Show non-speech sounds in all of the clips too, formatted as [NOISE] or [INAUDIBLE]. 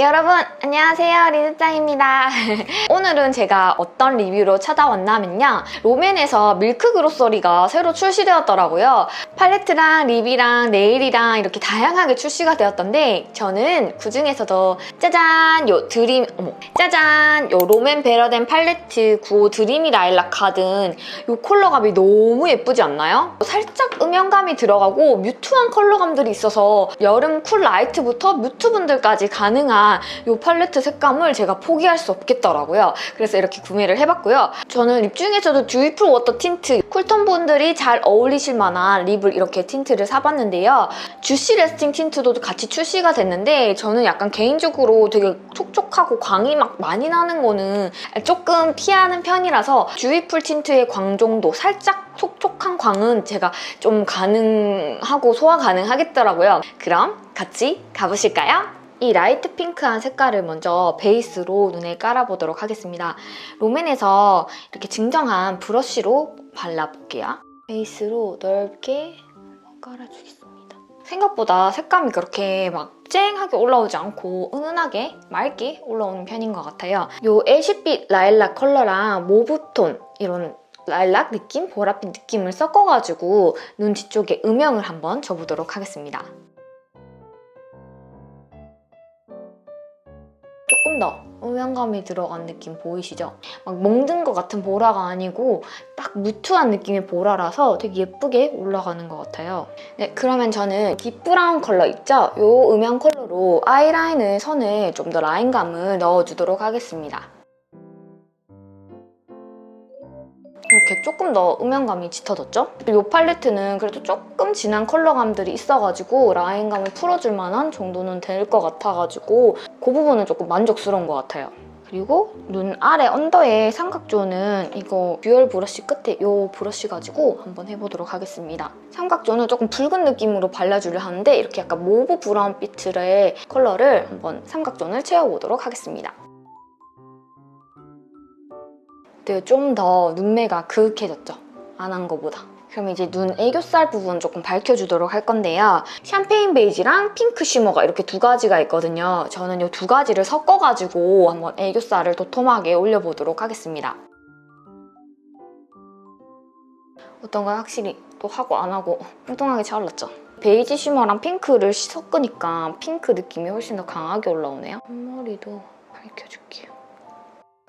여러분 안녕하세요. 리즈짱입니다. [LAUGHS] 오늘은 제가 어떤 리뷰로 찾아왔냐면요. 롬앤에서 밀크 그로서리가 새로 출시되었더라고요. 팔레트랑 립이랑 네일이랑 이렇게 다양하게 출시가 되었던데 저는 그 중에서도 짜잔 요 드림 어머 짜잔 요 롬앤 베러덴 팔레트 95 드림이 라일락 카든 요 컬러감이 너무 예쁘지 않나요? 살짝 음영감이 들어가고 뮤트한 컬러감들이 있어서 여름 쿨 라이트부터 뮤트 분들까지 가능한 이 팔레트 색감을 제가 포기할 수 없겠더라고요. 그래서 이렇게 구매를 해봤고요. 저는 립 중에서도 듀이풀 워터 틴트 쿨톤 분들이 잘 어울리실 만한 립을 이렇게 틴트를 사봤는데요. 주시 레스팅 틴트도 같이 출시가 됐는데 저는 약간 개인적으로 되게 촉촉하고 광이 막 많이 나는 거는 조금 피하는 편이라서 듀이풀 틴트의 광 정도 살짝 촉촉한 광은 제가 좀 가능하고 소화 가능하겠더라고요. 그럼 같이 가보실까요? 이 라이트 핑크한 색깔을 먼저 베이스로 눈에 깔아보도록 하겠습니다. 롬앤에서 이렇게 증정한 브러쉬로 발라볼게요. 베이스로 넓게 깔아주겠습니다. 생각보다 색감이 그렇게 막 쨍하게 올라오지 않고 은은하게 맑게 올라오는 편인 것 같아요. 이 애쉬빛 라일락 컬러랑 모브톤 이런 라일락 느낌, 보랏빛 느낌을 섞어가지고 눈 뒤쪽에 음영을 한번 줘보도록 하겠습니다. 조금 더 음영감이 들어간 느낌 보이시죠? 막 멍든 것 같은 보라가 아니고 딱 무투한 느낌의 보라라서 되게 예쁘게 올라가는 것 같아요. 네, 그러면 저는 딥브라운 컬러 있죠? 이 음영 컬러로 아이라인을 선을 좀더 라인감을 넣어주도록 하겠습니다. 이렇게 조금 더 음영감이 짙어졌죠? 이 팔레트는 그래도 조금 진한 컬러감들이 있어가지고 라인감을 풀어줄 만한 정도는 될 것 같아가지고 그 부분은 조금 만족스러운 것 같아요. 그리고 눈 아래 언더의 삼각존은 이거 듀얼 브러쉬 끝에 이 브러쉬 가지고 한번 해보도록 하겠습니다. 삼각존은 조금 붉은 느낌으로 발라주려 하는데 이렇게 약간 모브 브라운 빛의 컬러를 한번 삼각존을 채워보도록 하겠습니다. 네, 좀더 눈매가 그윽해졌죠? 안 한 거보다. 그럼 이제 눈 애교살 부분 조금 밝혀주도록 할 건데요. 샴페인 베이지랑 핑크 쉬머가 이렇게 두 가지가 있거든요. 저는 이 두 가지를 섞어가지고 한번 애교살을 도톰하게 올려보도록 하겠습니다. 어떤 건 확실히 또 하고 안 하고 뚱뚱하게 차올랐죠? 베이지 쉬머랑 핑크를 섞으니까 핑크 느낌이 훨씬 더 강하게 올라오네요. 앞머리도 밝혀줄게요.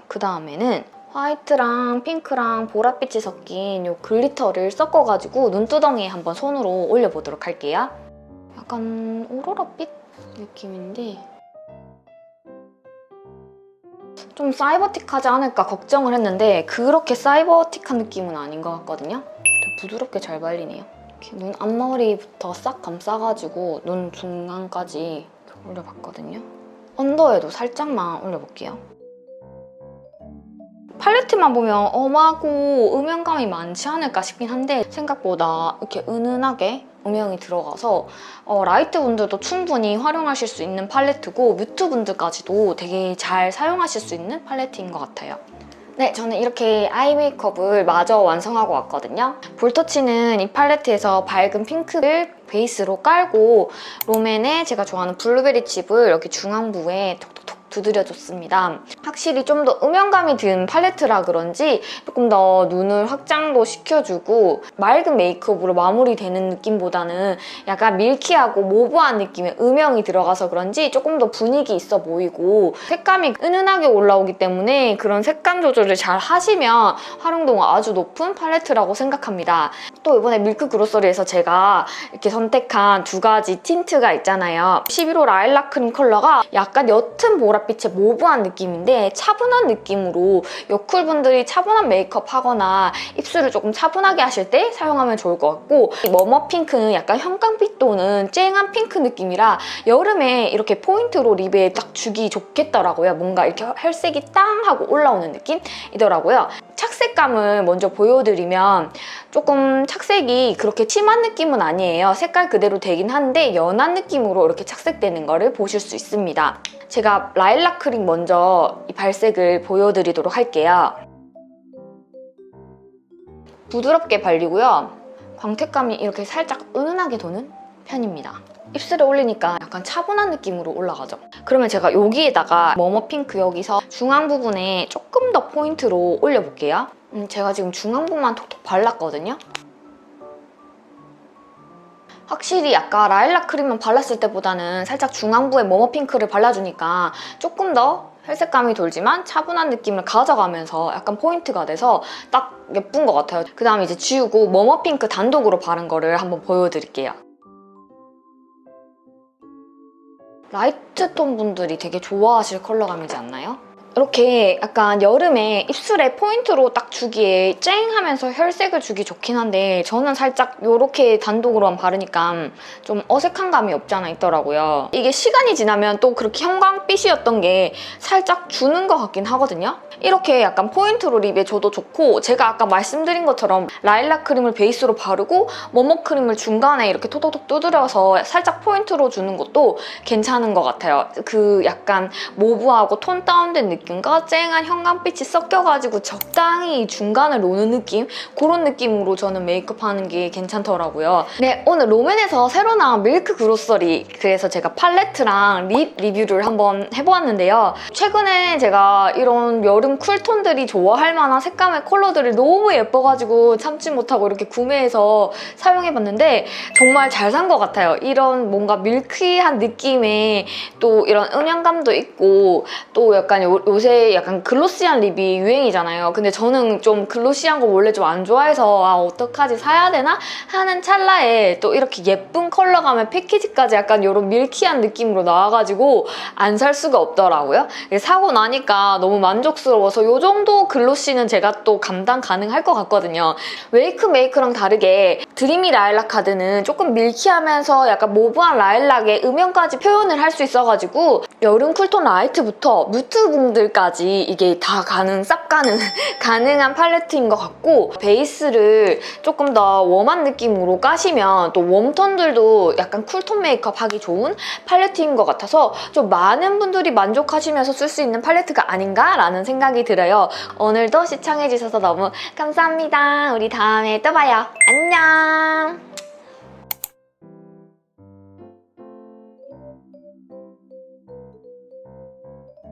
그 다음에는 화이트랑 핑크랑 보랏빛이 섞인 이 글리터를 섞어가지고 눈두덩이에 한번 손으로 올려보도록 할게요. 약간 오로라빛 느낌인데 좀 사이버틱하지 않을까 걱정을 했는데 그렇게 사이버틱한 느낌은 아닌 것 같거든요. 되게 부드럽게 잘 발리네요. 이렇게 눈 앞머리부터 싹 감싸가지고 눈 중간까지 올려봤거든요. 언더에도 살짝만 올려볼게요. 팔레트만 보면 엄하고 음영감이 많지 않을까 싶긴 한데 생각보다 이렇게 은은하게 음영이 들어가서 어, 라이트 분들도 충분히 활용하실 수 있는 팔레트고 뮤트 분들까지도 되게 잘 사용하실 수 있는 팔레트인 것 같아요. 네, 저는 이렇게 아이 메이크업을 마저 완성하고 왔거든요. 볼터치는 이 팔레트에서 밝은 핑크를 베이스로 깔고 롬앤에 제가 좋아하는 블루베리 칩을 이렇게 중앙부에 톡톡톡 두드려줬습니다. 확실히 좀 더 음영감이 든 팔레트라 그런지 조금 더 눈을 확장도 시켜주고 맑은 메이크업으로 마무리되는 느낌보다는 약간 밀키하고 모브한 느낌의 음영이 들어가서 그런지 조금 더 분위기 있어 보이고 색감이 은은하게 올라오기 때문에 그런 색감 조절을 잘 하시면 활용도가 아주 높은 팔레트라고 생각합니다. 또 이번에 밀크 그로서리에서 제가 이렇게 선택한 두 가지 틴트가 있잖아요. 11호 라일락 크림 컬러가 약간 옅은 보 랏빛의 모브한 느낌인데 차분한 느낌으로 여쿨분들이 차분한 메이크업 하거나 입술을 조금 차분하게 하실 때 사용하면 좋을 것 같고 이 머머 핑크는 약간 형광빛 또는 쨍한 핑크 느낌이라 여름에 이렇게 포인트로 립에 딱 주기 좋겠더라고요. 뭔가 이렇게 혈색이 땅 하고 올라오는 느낌이더라고요. 착색감을 먼저 보여드리면 조금 착색이 그렇게 심한 느낌은 아니에요. 색깔 그대로 되긴 한데 연한 느낌으로 이렇게 착색되는 거를 보실 수 있습니다. 제가 라일락 크림 먼저 이 발색을 보여드리도록 할게요. 부드럽게 발리고요. 광택감이 이렇게 살짝 은은하게 도는 편입니다. 입술에 올리니까 약간 차분한 느낌으로 올라가죠. 그러면 제가 여기에다가 머머 핑크 여기서 중앙 부분에 조금 더 포인트로 올려볼게요. 음, 제가 지금 중앙 부분만 톡톡 발랐거든요. 확실히 아까 라일락 크림만 발랐을 때보다는 살짝 중앙부에 머머 핑크를 발라주니까 조금 더 혈색감이 돌지만 차분한 느낌을 가져가면서 약간 포인트가 돼서 딱 예쁜 것 같아요. 그 다음에 이제 지우고 머머핑크 단독으로 바른 거를 한번 보여드릴게요. 라이트 톤 분들이 되게 좋아하실 컬러감이지 않나요? 이렇게 약간 여름에 입술에 포인트로 딱 주기에 쨍 하면서 혈색을 주기 좋긴 한데 저는 살짝 이렇게 단독으로만 바르니까 좀 어색한 감이 없지 않아 있더라고요. 이게 시간이 지나면 또 그렇게 형광빛이었던 게 살짝 주는 것 같긴 하거든요. 이렇게 약간 포인트로 립에 줘도 좋고 제가 아까 말씀드린 것처럼 라일락 크림을 베이스로 바르고 머머 크림을 중간에 이렇게 톡톡톡 두드려서 살짝 포인트로 주는 것도 괜찮은 것 같아요. 그 약간 모브하고 톤 다운된 느낌 과 쨍한 형광빛이 섞여가지고 적당히 중간을 노는 느낌? 그런 느낌으로 저는 메이크업 하는 게 괜찮더라고요. 네, 오늘 롬앤에서 새로 나온 밀크 그로서리 그래서 제가 팔레트랑 립 리뷰를 한번 해보았는데요. 최근에 제가 이런 여름 쿨톤들이 좋아할 만한 색감의 컬러들을 너무 예뻐가지고 참지 못하고 이렇게 구매해서 사용해봤는데 정말 잘 산 것 같아요. 이런 뭔가 밀크한 느낌의 또 이런 음영감도 있고 또 약간 요, 요새 약간 글로시한 립이 유행이잖아요. 근데 저는 좀 글로시한 거 원래 좀 안 좋아해서 아 어떡하지 사야 되나 하는 찰나에 또 이렇게 예쁜 컬러감의 패키지까지 약간 이런 밀키한 느낌으로 나와가지고 안 살 수가 없더라고요. 사고 나니까 너무 만족스러워서 이 정도 글로시는 제가 또 감당 가능할 것 같거든요. 웨이크 메이크랑 다르게 드리미 라일락 카드는 조금 밀키하면서 약간 모브한 라일락의 음영까지 표현을 할 수 있어가지고 여름 쿨톤 라이트부터 뮤트 분들 까지 이게 다 가능, 싹 가능, [LAUGHS] 가능한 팔레트인 것 같고 베이스를 조금 더 웜한 느낌으로 까시면 또 웜톤들도 약간 쿨톤 메이크업 하기 좋은 팔레트인 것 같아서 좀 많은 분들이 만족하시면서 쓸 수 있는 팔레트가 아닌가라는 생각이 들어요. 오늘도 시청해주셔서 너무 감사합니다. 우리 다음에 또 봐요. 안녕!